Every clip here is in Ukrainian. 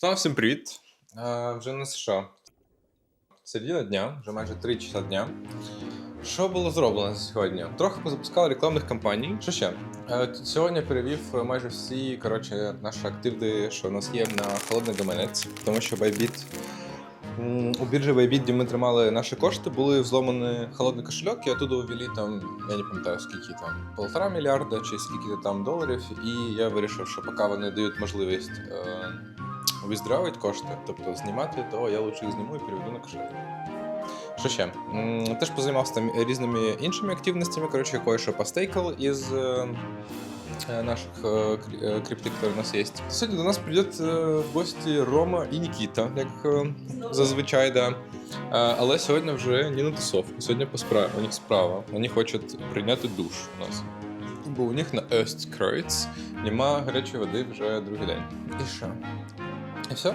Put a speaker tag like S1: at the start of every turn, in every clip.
S1: Знову всім привіт. А, вже не США. Середина дня, вже майже 3 часа дня. Що було зроблено сьогодні? Трохи позапускали рекламних кампаній. Що ще? Е, Сьогодні перевів майже всі коротше, наші активи, що у нас є на холодний гаманець, тому що Bybit, у біржі Bybit, де ми тримали наші кошти, були взломані холодний кошельок, і оттуда ввели там, я не пам'ятаю скільки там, полтора мільярда чи скільки там доларів. І я вирішив, що поки вони дають можливість е, виздравити кошти, тобто знімати, то я лучше їх зніму і переведу на кошелек. Що ще? Теж позаймався там різними іншими активностями. Коротше, кое-що постейкал із е, е, наших е, крі- е, які у нас є. Сьогодні до нас прийде в гості Рома і Нікіта, як зазвичай, да. Але сьогодні вже не на тусовку. Сьогодні по справі. У них справа. Вони хочуть прийняти душ у нас. Бо у них на Östkreuz нема гарячої води вже другий день. І що? І все?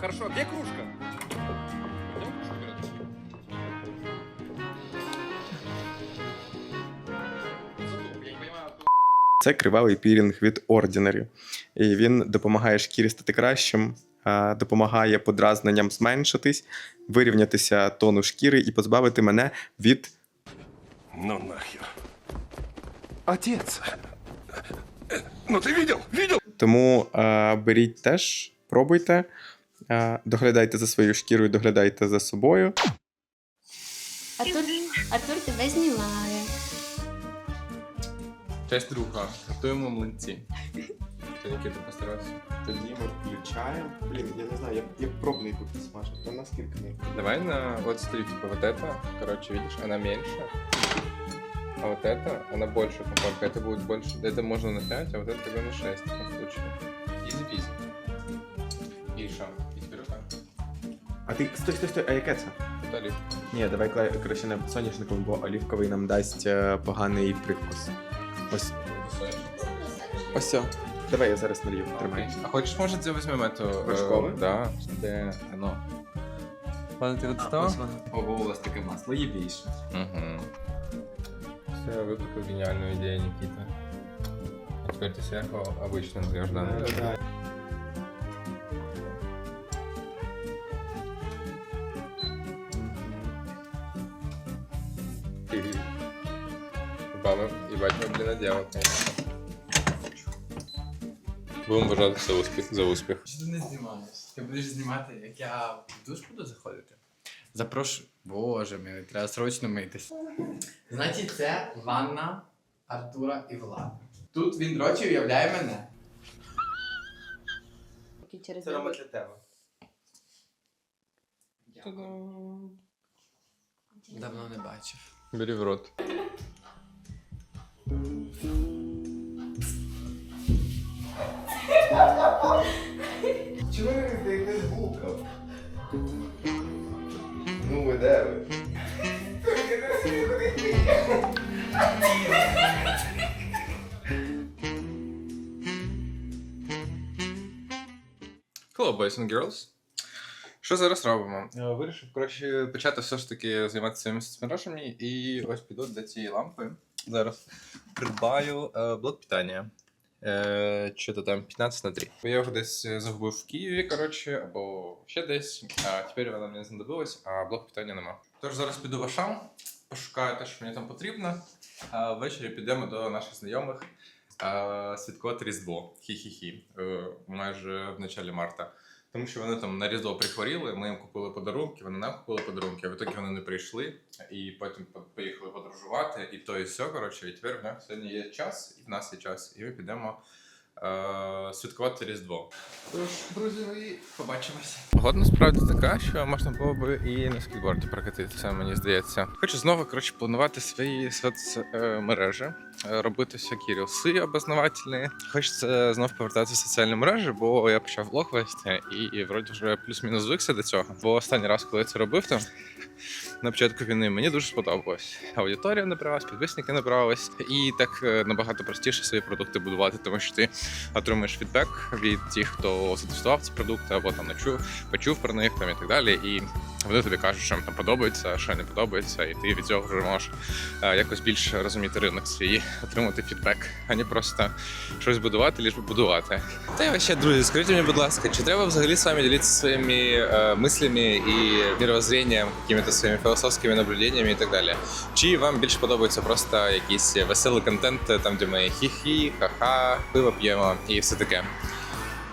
S2: Хорошо, где кружка? Я не понимаю,
S3: Це кривавий пілінг від Ordinary. І він допомагає шкірі стати кращим, а, допомагає подразненням зменшитись, вирівнятися тону шкіри і позбавити мене від
S4: Ну нахер. Отец. Ну ты видел? Видел?
S3: Тому а, беріть теж, пробуйте, а, доглядайте за своєю шкірою, доглядайте за собою.
S5: Артур, Артур тебе знімає.
S1: Честь друга. Готуємо млинці. Ти Нікіта постарався.
S3: Тоді ми включаємо. Блін, я не знаю, я, я пробний тут смажу. Там наскільки не.
S1: Давай на вот смотри, типа вот это, короче, видишь, она меньше. А вот это, она больше комфортка. Это будет больше. Это можно на 5, а вот это тогда на 6
S3: А ти стой, стой, стой, а яке це?
S1: Тут олив.
S3: Ні, давай кла- краще не соняшниковий, бо олівковий нам дасть е, поганий привкус. Ось. Ось все. Давай я зараз налью. Тримай.
S1: А хочешь, может, возьмем эту...
S3: Вершковую?
S1: э, Да. Где оно? Ладно, ты вот что?
S2: Ого, у вас таке масло є більше.
S1: Угу. Все, выпустил гениальную идею, Никита. А теперь ты сверху обычно нальешь, Баба, ебать, мы, блин, наделал. Будемо вважати за успіх. За успіх.
S2: Що ти не знімаєш? Ти будеш знімати, як я в душ буду заходити? Запрошую. Боже мій, треба срочно митись. Значить, це ванна Артура і Влада. Тут він дрочі уявляє мене.
S5: Через
S3: Це Рома для тебе.
S2: Давно не бачив.
S1: Бери в рот.
S3: Чого ви якась булка? Ну ви де ви?
S1: Hello, boys and girls. Що зараз робимо? Е, Вирішив, коротше, почати все ж таки займатися соцмережами і ось піду до цієї лампи. Зараз придбаю е, блок питання. Е, що то там 15 на 3. Я його десь загубив в Києві, коротше, або ще десь. А тепер вона мені знадобилась, а блок питання нема. Тож зараз піду в Ашан, пошукаю те, що мені там потрібно. А ввечері підемо до наших знайомих. Святкувати Різдво. Хі-хі-хі. Е, майже в началі марта. Тому що вони там на Різдво прихворіли, ми їм купили подарунки, вони нам купили подарунки, а в ітоді вони не прийшли, і потім поїхали подорожувати, і то, і все. Коротше, і тепер в них сьогодні є час, і в нас є час, і ми підемо е- святкувати Різдво. Тож, друзі, ми побачимося. Погода насправді така, що можна було би і на скейтборді прокатитися, мені здається. Хочу знову коротше, планувати свої соцмережі, робити всякі рілси обознавательні. Хочеться знов повертатися в соціальні мережі, бо я почав влог вести і, і вроді вже плюс-мінус звикся до цього. Бо останній раз, коли я це робив, там на початку війни мені дуже сподобалось. Аудиторія набралась, підписники набрались, і так е, набагато простіше свої продукти будувати, тому що ти отримуєш фідбек від тих, хто затестував ці продукти, або там не чув, почув про них там і так далі. І Вони тобі кажуть, що їм там подобається, що не подобається, і ти від цього вже можеш е, якось більше розуміти ринок свій, отримати фідбек, а не просто щось будувати, ліж би будувати. Та й ще, друзі, скажіть мені, будь ласка, чи треба взагалі з вами ділитися своїми е, мислями і мировоззрением, какими-то своїми філософськими наблюденнями і так далі? Чи вам більше подобається просто якийсь веселий контент, там де ми хі-хі, ха-ха, пиво п'ємо і все таке?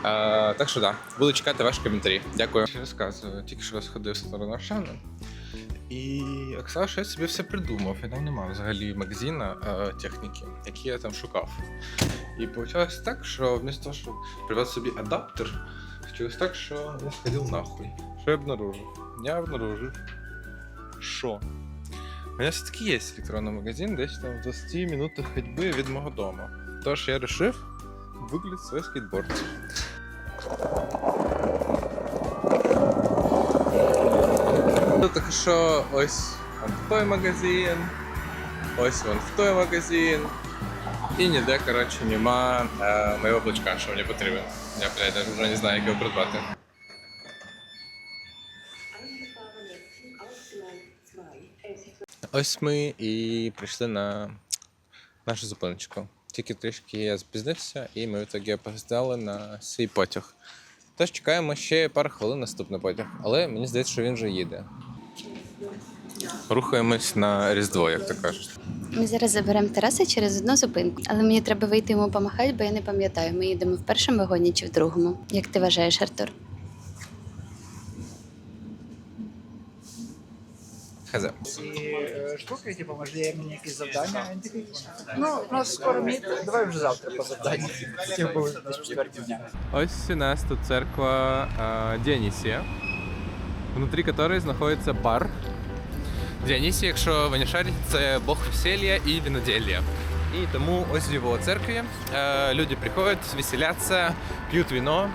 S1: Е, так що да, буду чекати ваші коментарі. Дякую. Ще розказую, тільки що сходив в сторону Аршана. І Оксана, що я собі все придумав. І там немає взагалі магазина е, техніки, який я там шукав. І вийшло так, що вместо того, щоб придбати собі адаптер, случилось так, що я сходив нахуй. Що я обнаружив? Я обнаружив, що у мене все-таки є електронний магазин, десь там в 20 минутах ходьби від мого дому. Тож я вирішив виклити свій скейтборд. Так що ось в той магазин, ось вон в той магазин. І ніде, коротше, нема е, моєго блочка, що мені потрібен. Я, блядь, вже не знаю, як його придбати. Ось ми і прийшли на нашу зупиночку. Тільки трішки я запізнився, і ми в ітогі опоздали на свій потяг. Тож чекаємо ще пару хвилин наступний потяг, але мені здається, що він вже їде. Рухаємось на Різдво, як то кажуть.
S5: Ми зараз заберемо Тараса через одну зупинку, але мені треба вийти йому помахати, бо я не пам'ятаю, ми їдемо в першому вагоні чи в другому. Як ти вважаєш, Артур?
S1: Хз.
S6: ці е, штуки, типу, можливо, мені якісь завдання. Ну, у нас скоро міт, давай вже завтра по завданню. Хотів би десь четверті дня.
S1: Ось у нас тут церква э, Діонісія, внутрі якої знаходиться бар. Діонісій, якщо ви не шарите, це Бог весілля і виноділля. І тому ось в його церкві е, люди приходять, веселяться, п'ють вино,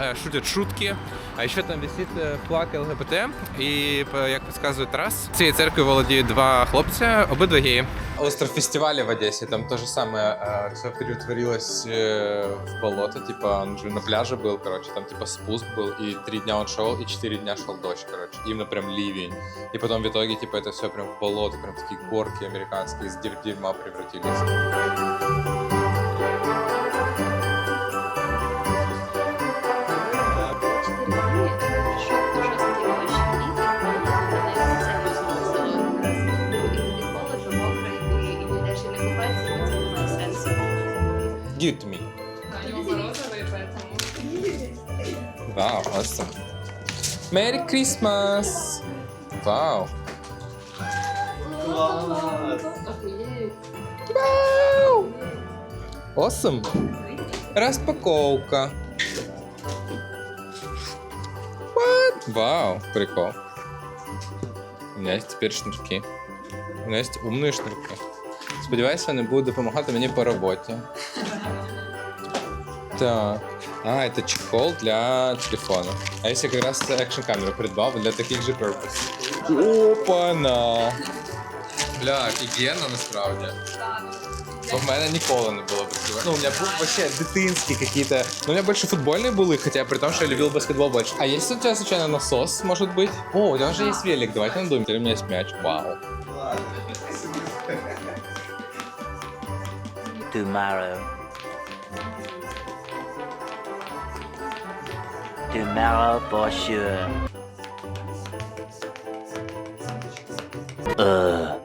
S1: е, шутять шутки. А ще там висить е, флаг ЛГБТ. І по- як підказує Тарас, цією церквою володіють два хлопця, обидва геї. Остров фестиваля в Одесі, там то же самое, э, все перетворилось э, в болото, типа он же на пляже был, короче, там типа спуск был, и три дня он шел, и четыре дня шел дождь, короче, именно прям ливень. И потом в итоге, типа, это все прям в болото, прям такие горки американские из дерь- дерьма превратились. Вау, awesome. Merry Christmas! Вау! Вау! Awesome! Распаковка. What? Вау, прикол. У меня есть теперь шнурки. У меня есть умные шнурки. Сподіваюся, вони будуть допомагати мені по роботі. Так. А, это чехол для телефона. А себе как раз экшн камеру придбав для таких же purpose. Опа-на! Бля, офігенно насправді. Бо в мене ніколи не було такого. Ну, у мене був вообще дитинські какие-то. Ну, у мене більше футбольні були, хоча при тому, що я любив баскетбол більше. А є у тебе, случайно, насос, може бути? О, у тебе вже є велик, давайте надуем. Теперь у меня есть мяч. Вау.
S7: tomorrow. de Mara Brochure.
S1: Euh...